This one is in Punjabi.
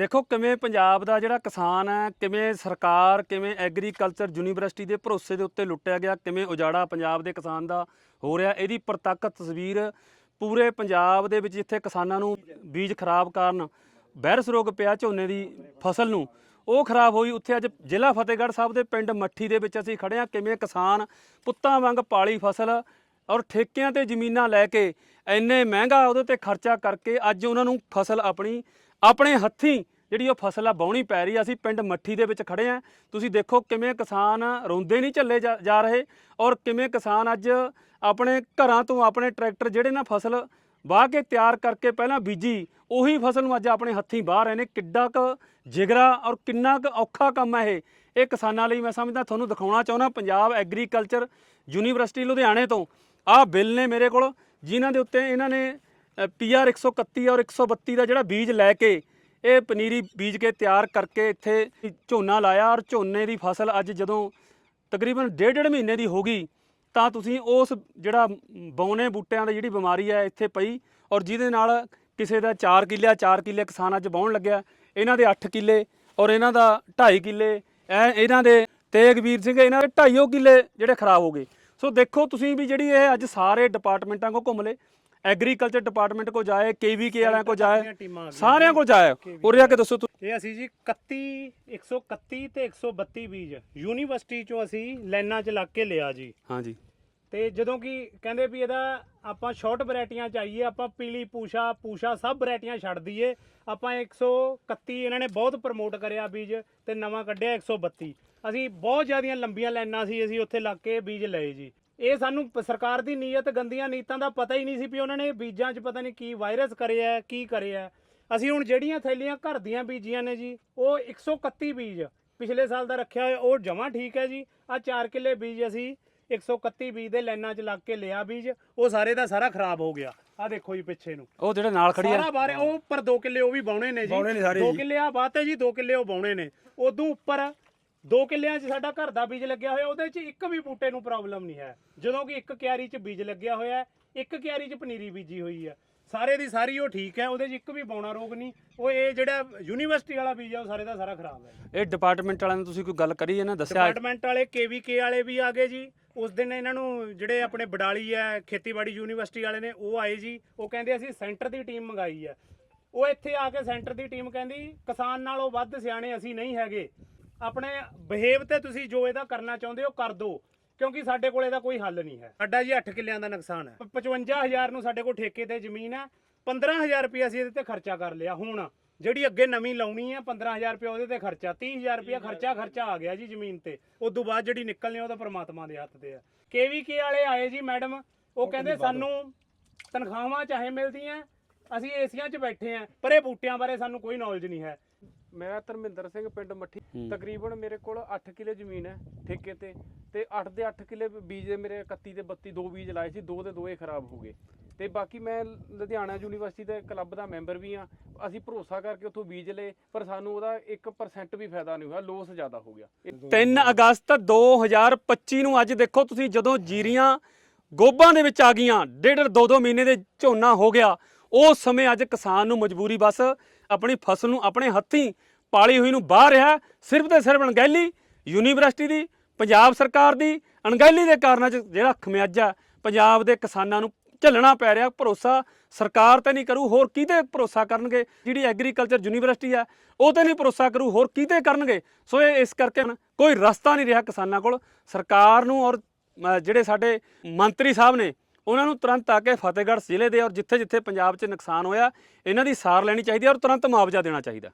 ਦੇਖੋ ਕਿਵੇਂ ਪੰਜਾਬ ਦਾ ਜਿਹੜਾ ਕਿਸਾਨ ਹੈ, ਕਿਵੇਂ ਸਰਕਾਰ, ਕਿਵੇਂ ਐਗਰੀਕਲਚਰ ਯੂਨੀਵਰਸਿਟੀ ਦੇ ਭਰੋਸੇ ਦੇ ਉੱਤੇ ਲੁੱਟਿਆ ਗਿਆ, ਕਿਵੇਂ ਉਜਾੜਾ ਪੰਜਾਬ ਦੇ ਕਿਸਾਨ ਦਾ ਹੋ ਰਿਹਾ, ਇਹਦੀ ਪ੍ਰਤੱਖ ਤਸਵੀਰ ਪੂਰੇ ਪੰਜਾਬ ਦੇ ਵਿੱਚ ਜਿੱਥੇ ਕਿਸਾਨਾਂ ਨੂੰ ਬੀਜ ਖਰਾਬ ਕਾਰਨ ਵਾਇਰਸ ਰੋਗ ਪਿਆ ਝੋਨੇ ਦੀ ਫਸਲ ਨੂੰ, ਉਹ ਖਰਾਬ ਹੋਈ। ਉੱਥੇ ਅੱਜ ਜ਼ਿਲ੍ਹਾ ਫਤਿਹਗੜ੍ਹ ਸਾਹਿਬ ਦੇ ਪਿੰਡ ਮੱਠੀ ਦੇ ਵਿੱਚ ਅਸੀਂ ਖੜੇ ਹਾਂ, ਕਿਵੇਂ ਕਿਸਾਨ ਪੁੱਤਾਂ ਵਾਂਗ ਪਾਲੀ ਫਸਲ ਔਰ ਠੇਕਿਆਂ ਤੇ ਜ਼ਮੀਨਾਂ ਲੈ ਕੇ ਇੰਨੇ ਮਹਿੰਗਾ ਉਹਦੇ ਤੇ ਖਰਚਾ ਕਰਕੇ ਅੱਜ ਉਹਨਾਂ ਨੂੰ ਫਸਲ ਆਪਣੀ ਆਪਣੇ ਹੱਥੀਂ ਜਿਹੜੀ ਉਹ ਫਸਲ ਆ ਬਾਉਣੀ ਪੈ ਰਹੀ ਆ, ਅਸੀਂ ਪਿੰਡ ਮੱਠੀ ਦੇ ਵਿੱਚ ਖੜੇ ਆ। ਤੁਸੀਂ ਦੇਖੋ ਕਿਵੇਂ ਕਿਸਾਨ ਰੋਂਦੇ ਨਹੀਂ ਝੱਲੇ ਜਾ ਜਾ ਰਹੇ ਔਰ ਕਿਵੇਂ ਕਿਸਾਨ ਅੱਜ ਆਪਣੇ ਘਰਾਂ ਤੋਂ ਆਪਣੇ ਟਰੈਕਟਰ ਜਿਹੜੇ ਨਾ ਫਸਲ ਵਾਹ ਕੇ ਤਿਆਰ ਕਰਕੇ ਪਹਿਲਾਂ ਬੀਜੀ, ਉਹੀ ਫਸਲ ਨੂੰ ਅੱਜ ਆਪਣੇ ਹੱਥੀਂ ਬਾਹ ਰਹੇ ਨੇ। ਕਿੱਡਾ ਕੁ ਜਿਗਰਾ ਔਰ ਕਿੰਨਾ ਕੁ ਔਖਾ ਕੰਮ ਹੈ ਇਹ। ਇਹ ਕਿਸਾਨਾਂ ਲਈ ਮੈਂ ਸਮਝਦਾ ਤੁਹਾਨੂੰ ਦਿਖਾਉਣਾ ਚਾਹੁੰਦਾ ਪੰਜਾਬ ਐਗਰੀਕਲਚਰ ਯੂਨੀਵਰਸਿਟੀ ਲੁਧਿਆਣੇ ਤੋਂ। ਆਹ ਬਿੱਲ ਨੇ ਮੇਰੇ ਕੋਲ, ਜਿਨ੍ਹਾਂ ਦੇ ਉੱਤੇ ਇਹਨਾਂ ਨੇ ਪੀਆਰ 131 ਔਰ 132 ਦਾ ਜਿਹੜਾ ਬੀਜ ਲੈ ਕੇ ਇਹ ਪਨੀਰੀ ਬੀਜ ਕੇ ਤਿਆਰ ਕਰਕੇ ਇੱਥੇ ਝੋਨਾ ਲਾਇਆ ਔਰ ਝੋਨੇ ਦੀ ਫਸਲ ਅੱਜ ਜਦੋਂ ਤਕਰੀਬਨ ਡੇਢ ਡੇਢ ਮਹੀਨੇ ਦੀ ਹੋ ਗਈ, ਤਾਂ ਤੁਸੀਂ ਉਸ ਜਿਹੜਾ ਬੌਨੇ ਬੂਟਿਆਂ ਦੀ ਜਿਹੜੀ ਬਿਮਾਰੀ ਹੈ ਇੱਥੇ ਪਈ ਔਰ ਜਿਹਦੇ ਨਾਲ ਕਿਸੇ ਦਾ 4 ਕਿੱਲੇ 4 ਕਿੱਲੇ ਕਿਸਾਨ ਅੱਜ ਵਾਹੁਣ ਲੱਗਿਆ। ਇਹਨਾਂ ਦੇ 8 ਕਿੱਲੇ ਔਰ ਇਹਨਾਂ ਦਾ 2.5 ਕਿੱਲੇ ਇਹ ਇਹਨਾਂ ਦੇ ਤੇਗਵੀਰ ਸਿੰਘ, ਇਹਨਾਂ ਦੇ 2.5 ਕਿੱਲੇ ਜਿਹੜੇ ਖਰਾਬ ਹੋ ਗਏ। ਸੋ ਦੇਖੋ ਤੁਸੀਂ ਵੀ ਜਿਹੜੀ ਇਹ ਅੱਜ ਸਾਰੇ ਡਿਪਾਰਟਮੈਂਟਾਂ ਕੋ ਘੁੰਮ ਲਏ। ਐਗਰੀਕਲਚਰ ਡਿਪਾਰਟਮੈਂਟ ਕੋ ਜਾਏ ਕੇਵੀਕੇ ਵਾਲਿਆਂ ਕੋ ਜਾਏ ਸਾਰੀਆਂ ਕੋ ਜਾਏ। ਉਰੇ ਆ ਕੇ ਦੱਸੋ ਤੁਸੀਂ ਇਹ ਅਸੀਂ ਜੀ 31 131 ਤੇ 132 ਬੀਜ ਯੂਨੀਵਰਸਿਟੀ ਚੋਂ ਅਸੀਂ ਲਾਈਨਾਂ 'ਚ ਲੱਗ ਕੇ ਲਿਆ ਜੀ। ਹਾਂਜੀ। ਤੇ ਜਦੋਂ ਕਿ ਕਹਿੰਦੇ ਵੀ ਇਹਦਾ ਆਪਾਂ ਸ਼ਾਰਟ ਵੈਰਾਈਟੀਆਂ ਚਾਹੀਏ ਆਪਾਂ ਪੀਲੀ ਪੂਸ਼ਾ ਪੂਸ਼ਾ ਸਭ ਵੈਰਾਈਟੀਆਂ ਛੱਡ ਦਈਏ ਆਪਾਂ 131 ਇਹਨਾਂ ਨੇ ਬਹੁਤ ਪ੍ਰਮੋਟ ਕਰਿਆ ਬੀਜ ਤੇ ਨਵਾਂ ਕੱਢਿਆ 132 ਅਸੀਂ ਬਹੁਤ ਜ਼ਿਆਦੀਆਂ ਲੰਬੀਆਂ ਲਾਈਨਾਂ ਸੀ ਅਸੀਂ ਉੱਥੇ ਲੱਗ ਕੇ ਬੀਜ ਲਏ ਜੀ। ਇਹ ਸਾਨੂੰ ਪ- ਸਰਕਾਰ ਦੀ ਨੀਅਤ ਗੰਦੀਆਂ ਨੀਤਾਂ ਦਾ ਪਤਾ ਹੀ ਨਹੀਂ ਸੀ ਵੀ ਉਹਨਾਂ ਨੇ ਬੀਜਾਂ 'ਚ ਪਤਾ ਨਹੀਂ ਕੀ ਵਾਇਰਸ ਕਰਿਆ ਹੈ, ਕੀ ਕਰਿਆ ਹੈ। ਅਸੀਂ ਹੁਣ ਜਿਹੜੀਆਂ ਥੈਲੀਆਂ ਘਰ ਦੀਆਂ ਬੀਜੀਆਂ ਨੇ ਜੀ ਉਹ 131 ਬੀਜ ਪਿਛਲੇ ਸਾਲ ਦਾ ਰੱਖਿਆ ਹੋਇਆ ਉਹ ਜਮਾ ਠੀਕ ਹੈ ਜੀ। ਆ 4 ਕਿੱਲੇ ਬੀਜ ਅਸੀਂ 131 ਬੀਜ ਦੇ ਲਾਈਨਾਂ 'ਚ ਲੱਗ ਕੇ ਲਿਆ ਬੀਜ ਉਹ ਸਾਰੇ ਦਾ ਸਾਰਾ ਖਰਾਬ ਹੋ ਗਿਆ। ਆ ਦੇਖੋ ਜੀ ਪਿੱਛੇ ਨੂੰ। ਉਹ ਜਿਹੜੇ ਨਾਲ ਖੜੀ ਆ। ਸਾਰਾ ਬਾਰੇ ਉਹ ਉੱਪਰ 2 ਕਿੱਲੇ ਉਹ ਵੀ ਬਾਉਣੇ ਨੇ ਜੀ। ਬਾਉਣੇ ਨੇ ਸਾਰੇ 2 ਜੀ। ਕਿੱਲੇ ਆ ਬਾਤ ਹੈ ਜੀ 2 ਕਿੱਲੇ ਉਹ ਬਾਉਣੇ ਨੇ। ਉਦੋਂ ਉੱਪਰ 2 ਕਿੱਲਿਆਂ 'ਚ ਸਾਡਾ ਘਰ ਦਾ ਬੀਜ ਲੱਗਿਆ ਹੋਇਆ ਉਹਦੇ 'ਚ ਇੱਕ ਵੀ ਬੂਟੇ ਨੂੰ ਪ੍ਰੋਬਲਮ ਨਹੀਂ ਹੈ। ਜਦੋਂ ਕਿ ਇੱਕ ਕਿਆਰੀ 'ਚ ਬੀਜ ਲੱਗਿਆ ਹੋਇਆ ਇੱਕ ਕਿਆਰੀ 'ਚ ਪਨੀਰੀ ਬੀਜੀ ਹੋਈ ਹੈ। ਸਾਰੇ ਦੀ ਸਾਰੀ ਉਹ ਠੀਕ ਹੈ ਉਹਦੇ 'ਚ ਇੱਕ ਵੀ ਬੌਣਾ ਰੋਗ ਨਹੀਂ ਉਹ ਇਹ ਜਿਹੜਾ ਯੂਨੀਵਰਸਿਟੀ ਵਾਲਾ ਬੀਜ ਹੈ ਉਹ ਸਾਰੇ ਦਾ ਸਾਰਾ ਖਰਾਬ ਹੈ। ਇਹ ਡਿਪਾਰਟਮੈਂਟ ਵਾਲਿਆਂ ਨੂੰ ਤੁਸੀਂ ਕੋਈ ਗੱਲ ਕਰੀ ਹੈ ਨਾ ਦੱਸਿਆ? ਡਿਪਾਰਟਮੈਂਟ ਵਾਲੇ ਕੇਵੀਕੇ ਵਾਲੇ ਵੀ ਆ ਗਏ ਜੀ ਉਸ ਦਿਨ ਇਹਨਾਂ ਨੂੰ ਜਿਹੜੇ ਆਪਣੇ ਬਡਾਲੀ ਹੈ ਖੇਤੀਬਾੜੀ ਯੂਨੀਵਰਸਿਟੀ ਵਾਲੇ ਨੇ ਉਹ ਆਏ ਜੀ ਉਹ ਕਹਿੰਦੇ ਅਸੀਂ ਸੈਂਟਰ ਦੀ ਟੀਮ ਮੰਗਾਈ ਹੈ। ਉਹ ਇੱਥੇ ਆ ਕੇ ਸੈਂਟਰ ਦੀ ਟੀਮ ਕਹਿੰਦੀ ਕਿਸਾਨ ਨਾਲੋਂ ਵੱਧ ਸਿਆਣੇ ਅਸੀਂ ਨਹੀਂ ਹੈਗੇ। ਆਪਣੇ ਬਿਹੇਵ ਤੇ ਤੁਸੀਂ ਜੋ ਇਹਦਾ ਕਰਨਾ ਚਾਹੁੰਦੇ ਹੋ ਕਰ ਦਿਓ ਕਿਉਂਕਿ ਸਾਡੇ ਕੋਲ ਇਹਦਾ ਕੋਈ ਹੱਲ ਨਹੀਂ ਹੈ। ਸਾਡਾ ਜੀ 8 ਕਿੱਲਿਆਂ ਦਾ ਨੁਕਸਾਨ ਹੈ। 55000 ਨੂੰ ਸਾਡੇ ਕੋਲ ਠੇਕੇ ਤੇ ਜ਼ਮੀਨ ਹੈ। 15000 ਰੁਪਏ ਅਸੀਂ ਇਹਦੇ ਤੇ ਖਰਚਾ ਕਰ ਲਿਆ। ਹੁਣ ਜਿਹੜੀ ਅੱਗੇ ਨਵੀਂ ਲਾਉਣੀ ਹੈ 15000 ਰੁਪਏ ਉਹਦੇ ਤੇ ਖਰਚਾ 30000 ਰੁਪਏ ਖਰਚਾ ਖਰਚਾ ਆ ਗਿਆ ਜੀ ਜ਼ਮੀਨ ਤੇ। ਉਸ ਤੋਂ ਬਾਅਦ ਜਿਹੜੀ ਨਿਕਲਣੀ ਆ ਉਹ ਤਾਂ ਪ੍ਰਮਾਤਮਾ ਦੇ ਹੱਥ ਤੇ ਆ ਕੇਵੀਕੇ ਵਾਲੇ ਆਏ ਜੀ ਮੈਡਮ ਉਹ ਕਹਿੰਦੇ ਸਾਨੂੰ ਤਨਖਾਹਾਂ ਚਾਹੇ ਮਿਲਦੀਆਂ ਅਸੀਂ ਏਸੀਆਂ 'ਚ ਬੈਠੇ ਆ ਪਰ ਇਹ ਬੂਟਿਆਂ ਬਾਰੇ ਸਾਨੂੰ ਕੋਈ ਨੌਲੇਜ ਨਹੀਂ ਹੈ। ਮੈਂ ਧਰਮਿੰਦਰ ਸਿੰਘ ਪਿੰਡ ਮੱਠੀ। ਤਕਰੀਬਨ ਮੇਰੇ ਕੋਲ 8 ਕਿੱਲੇ ਜ਼ਮੀਨ ਹੈ ਠੇਕੇ ਤੇ। ਤੇ 8 ਦੇ 8 ਕਿੱਲੇ ਬੀਜ ਦੇ ਮੇਰੇ 31 ਤੇ 32 ਦੋ ਬੀਜ ਲਾਏ ਸੀ ਦੋ ਦੇ ਦੋਏ ਖਰਾਬ ਹੋ ਗਏ। ਤੇ ਬਾਕੀ ਮੈਂ ਲੁਧਿਆਣਾ ਯੂਨੀਵਰਸਿਟੀ ਦੇ ਕਲੱਬ ਦਾ ਮੈਂਬਰ ਵੀ ਆ ਅਸੀਂ ਭਰੋਸਾ ਕਰਕੇ ਉੱਥੋਂ ਬੀਜ ਲਏ ਪਰ ਸਾਨੂੰ ਉਹਦਾ 1% ਵੀ ਫਾਇਦਾ ਨਹੀਂ ਹੋਇਆ ਲੋਸ ਜ਼ਿਆਦਾ ਹੋ ਗਿਆ। ਇਹ 3 ਅਗਸਤ 2025 ਨੂੰ ਅੱਜ ਦੇਖੋ ਤੁਸੀਂ ਜਦੋਂ ਜੀਰੀਆਂ ਗੋਬਾਂ ਦੇ ਵਿੱਚ ਆ ਗਈਆਂ ਡੇਢ ਦੋ ਦੋ ਮਹੀਨੇ ਦੇ ਝੋਨਾ ਹੋ ਗਿਆ। ਉਸ ਸਮੇਂ ਅੱਜ ਕਿਸਾਨ ਨੂੰ ਮਜਬੂਰੀ ਬਸ, ਆਪਣੀ ਫਸਲ ਨੂੰ ਆਪਣੇ ਹੱਥੀਂ ਪਾਲੀ ਹੋਈ ਨੂੰ ਬਾਹਰ ਰਿਹਾ, ਸਿਰਫ ਤੇ ਸਿਰਫ ਅਣਗਹਿਲੀ ਯੂਨੀਵਰਸਿਟੀ ਦੀ, ਪੰਜਾਬ ਸਰਕਾਰ ਦੀ, ਅਣਗਹਿਲੀ ਦੇ ਕਾਰਨਾਂ 'ਚ ਜਿਹੜਾ ਖਮਿਆਜਾ ਪੰਜਾਬ ਦੇ ਕਿਸਾਨਾਂ ਨੂੰ ਝੱਲਣਾ ਪੈ ਰਿਹਾ, ਭਰੋਸਾ ਸਰਕਾਰ ਤੇ ਨਹੀਂ ਕਰੂ, ਹੋਰ ਕਿਹਦੇ ਭਰੋਸਾ ਕਰਨਗੇ? ਜਿਹੜੀ ਐਗਰੀਕਲਚਰ ਯੂਨੀਵਰਸਿਟੀ ਆ ਉਹ ਤੇ ਨਹੀਂ ਭਰੋਸਾ ਕਰੂ, ਹੋਰ ਕਿਹਦੇ ਕਰਨਗੇ? ਸੋ ਇਹ ਇਸ ਕਰਕੇ ਹੁਣ ਕੋਈ ਰਸਤਾ ਨਹੀਂ ਰਿਹਾ ਕਿਸਾਨਾਂ ਕੋਲ। ਸਰਕਾਰ ਨੂੰ ਔਰ ਜਿਹੜੇ ਸਾਡੇ ਮੰਤਰੀ ਸਾਹਿਬ ਨੇ ਉਹਨਾਂ ਨੂੰ ਤੁਰੰਤ ਆ ਕੇ ਫਤਿਹਗੜ੍ਹ ਜ਼ਿਲ੍ਹੇ ਦੇ ਔਰ ਜਿੱਥੇ ਜਿੱਥੇ ਪੰਜਾਬ 'ਚ ਨੁਕਸਾਨ ਹੋਇਆ, ਇਹਨਾਂ ਦੀ ਸਾਰ ਲੈਣੀ ਚਾਹੀਦੀ ਹੈ ਔਰ ਤੁਰੰਤ ਮੁਆਵਜ਼ਾ ਦੇਣਾ ਚਾਹੀਦਾ।